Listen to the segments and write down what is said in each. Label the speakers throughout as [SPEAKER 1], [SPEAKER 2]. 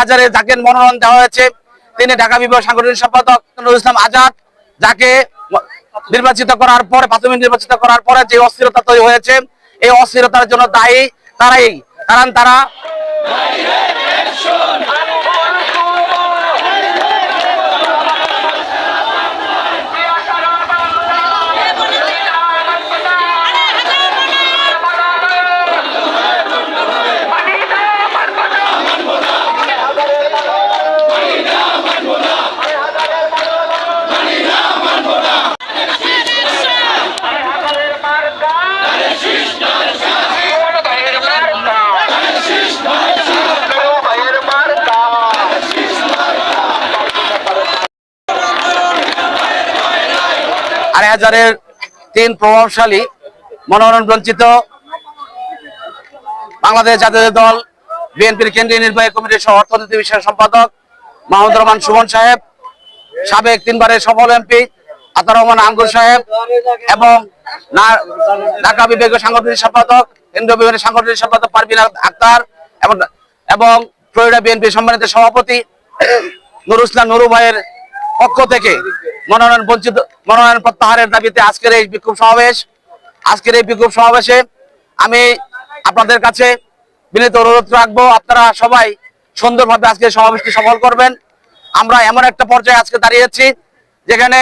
[SPEAKER 1] হাজারে যাকে মনোনয়ন দেওয়া হয়েছে, তিনি ঢাকা বিভাগ সাংগঠনিক সম্পাদক ইসলাম আজাদ, যাকে নির্বাচিত করার পরে, প্রাথমিক নির্বাচিত করার পরে যে অস্থিরতা তৈরি হয়েছে, এই অস্থিরতার জন্য দায়ী তারাই। কারণ তারা হাজারের তিন প্রভাবশালী মনোনয়ন বঞ্চিত বাংলাদেশ জাতীয় দল, বিএনপির কেন্দ্রীয় নির্বাহী কমিটির সহ অর্থনীতি বিষয়ক সম্পাদক মাহমুদ রহমান সুমন সাহেব, সাবেক তিনবারের সফল এমপি আতার রহমান আঙ্গুর সাহেব এবং ঢাকা বিভাগীয় সাংগঠনিক সম্পাদক, কেন্দ্রীয় বিভাগের সাংগঠনিক সম্পাদক পারভিন আক্তার এবং এবং ফ্লোরিডা বিএনপি সম্মানিত সভাপতি নুরুল ইসলাম নুরু ভাইয়ের পক্ষ থেকে মনোনয়ন বঞ্চিত, মনোনয়ন প্রত্যাহারের দাবিতে আজকের এই বিক্ষোভ সমাবেশ, আজকের এই বিক্ষোভ সমাবেশে আমি আপনাদের কাছে বিনীত অনুরোধ রাখব, আপনারা সবাই সুন্দরভাবে আজকে সমাবেশটি সফল করবেন। আমরা এমন একটা পর্যায়ে আজকে দাঁড়িয়েছি যেখানে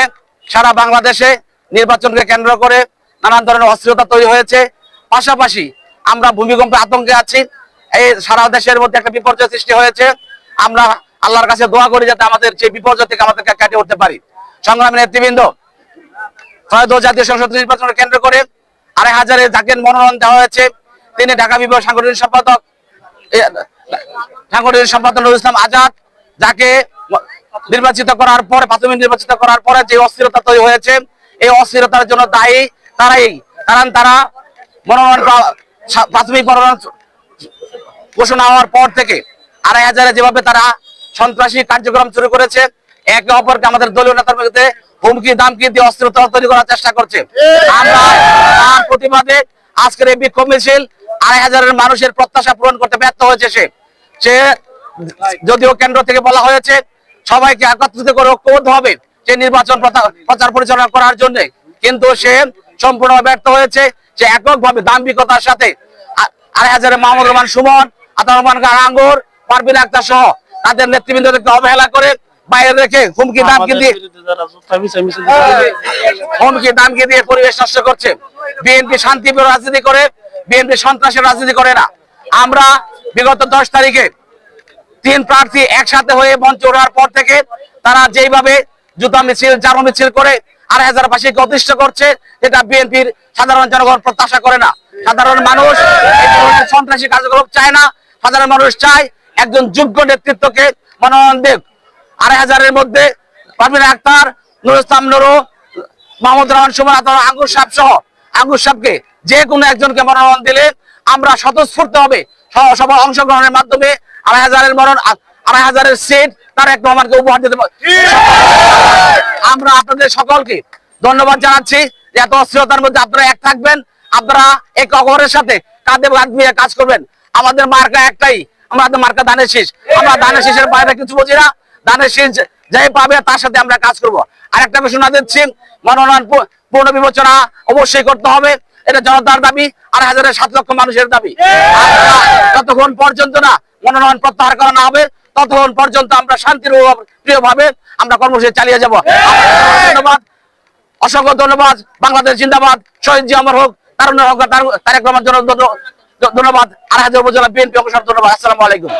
[SPEAKER 1] সারা বাংলাদেশে নির্বাচনকে কেন্দ্র করে নানান ধরনের অস্থিরতা তৈরি হয়েছে। পাশাপাশি আমরা ভূমিকম্পে আতঙ্কে আছি, এই সারা দেশের মধ্যে একটা বিপর্যয় সৃষ্টি হয়েছে। আমরা আল্লাহর কাছে দোয়া করি যাতে আমাদের সেই বিপর্যয় থেকে আমাদেরকে কাটিয়ে উঠতে পারি। সংগ্রামী নেতৃবৃন্দ ত্রয়োদশ জাতীয় সংসদ নির্বাচন কেন্দ্র করে আড়াই হাজারে যাকে মনোনয়ন দেওয়া হয়েছে। তিনি ঢাকা বিভাগ সাংগঠনিক সম্পাদক সাংগঠনিক সম্পাদক নুরুল ইসলাম আজাদ, যাকে নির্বাচিত করার পরে, প্রাথমিক নির্বাচিত করার পরে যে অস্থিরতা তৈরি হয়েছে, এই অস্থিরতার জন্য দায়ী তারাই। কারণ তারা মনোনয়ন প্রাথমিক মনোনয়ন ঘোষণা হওয়ার পর থেকে আড়াই হাজারে যেভাবে তারা সন্ত্রাসী কার্যক্রম শুরু করেছে। একে অপরকে আমাদের দলীয় নেতার মধ্যে হুমকি, দামকি দিয়ে অস্ত্রতা তৈরি করার চেষ্টা করছে। তার প্রতিবাদে আজকের এই বিক্ষোভ মিছিল আড়াই হাজারের মানুষের প্রত্যাশা পূরণ করতে ব্যর্থ হয়েছে সে। যদিও কেন্দ্র থেকে বলা হয়েছে, সবাইকে একত্রিত করে ঐক্যবদ্ধ হবে যে নির্বাচন প্রচার পরিচালনা করার জন্য। কিন্তু সে সম্পূর্ণ ব্যর্থ হয়েছে, সে এককভাবে দাম্ভিকতার সাথে আড়াই হাজারের মাহমুদ রহমান সুমন আতার রহমান আঙ্গুর পারবিন আক্তার সহ তাদের নেতৃবৃন্দকে অবহেলা করে বাইরে রেখে হুমকি দামকি দিয়ে হুমকি দামকি দিয়ে পরিবেশ নষ্ট করছে। বিএনপি শান্তিপ্রিয় রাজনীতি করে বিএনপি সন্ত্রাসের রাজনীতি করে না। আমরা বিগত দশ তারিখে তিন প্রার্থী একসাথে হয়ে মঞ্চে ওঠার পর থেকে তারা যেইভাবে জুতা মিছিল জারো মিছিল করে আর হাজার ফাঁসিকে অতিষ্ঠ করছে এটা বিএনপির সাধারণ জনগণ প্রত্যাশা করে না। সাধারণ মানুষ সন্ত্রাসী কার্যকলাপ চায় না। সাধারণ মানুষ চায় একজন যোগ্য নেতৃত্বকে মনোনয়ন দেব আড়াই হাজারের মধ্যে পারমিন আক্তার, নুরুল ইসলাম নুরু মাহমুদ রহমান, সুমন আতর আঙ্গুর সাহেব সহ, আঙ্গুর সাহেবকে যে কোনো একজনকে মনোনয়ন দিলে আমরা স্বতঃস্ফূর্ত হবে স- সবার অংশগ্রহণের মাধ্যমে আড়াই হাজারের মরণ আড়াই হাজারের সিট তার এক রহমানকে উপহার দিতে আমরা আপনাদের সকলকে ধন্যবাদ জানাচ্ছি এত অস্থিরতার মধ্যে আপনারা এক থাকবেন, আপনারা এক অগরের সাথে কাঁধে কাজ করবেন। আমাদের মার্কা একটাই আমাদের মার্কা ধানের শীষ। আমরা ধানের শীষের বাইরে কিছু বুঝি না ধানের শীষ যাই পাবে তার সাথে আমরা কাজ করব। আর একটা ঘোষণা দিচ্ছি মনোনয়ন পু- পুনর্বিবেচনা অবশ্যই করতে হবে। এটা জনতার দাবি আর হাজারের সাত লক্ষ মানুষের দাবি। আমরা যতক্ষণ পর্যন্ত না মনোনয়ন প্রত্যাহার করা না হবে ততক্ষণ পর্যন্ত আমরা শান্তির প্রিয় ভাবে আমরা কর্মসূচি চালিয়ে যাব। ধন্যবাদ। অসংখ্য ধন্যবাদ। বাংলাদেশ জিন্দাবাদ। শহীদ জি আমার হোক তারুণ্যের হোক তার- তারেক রহমান জন- ধন্যবাদ। আর হাজার উপজেলা বিএনপি অংশ ধন্যবাদ। আসসালাম আলাইকুম।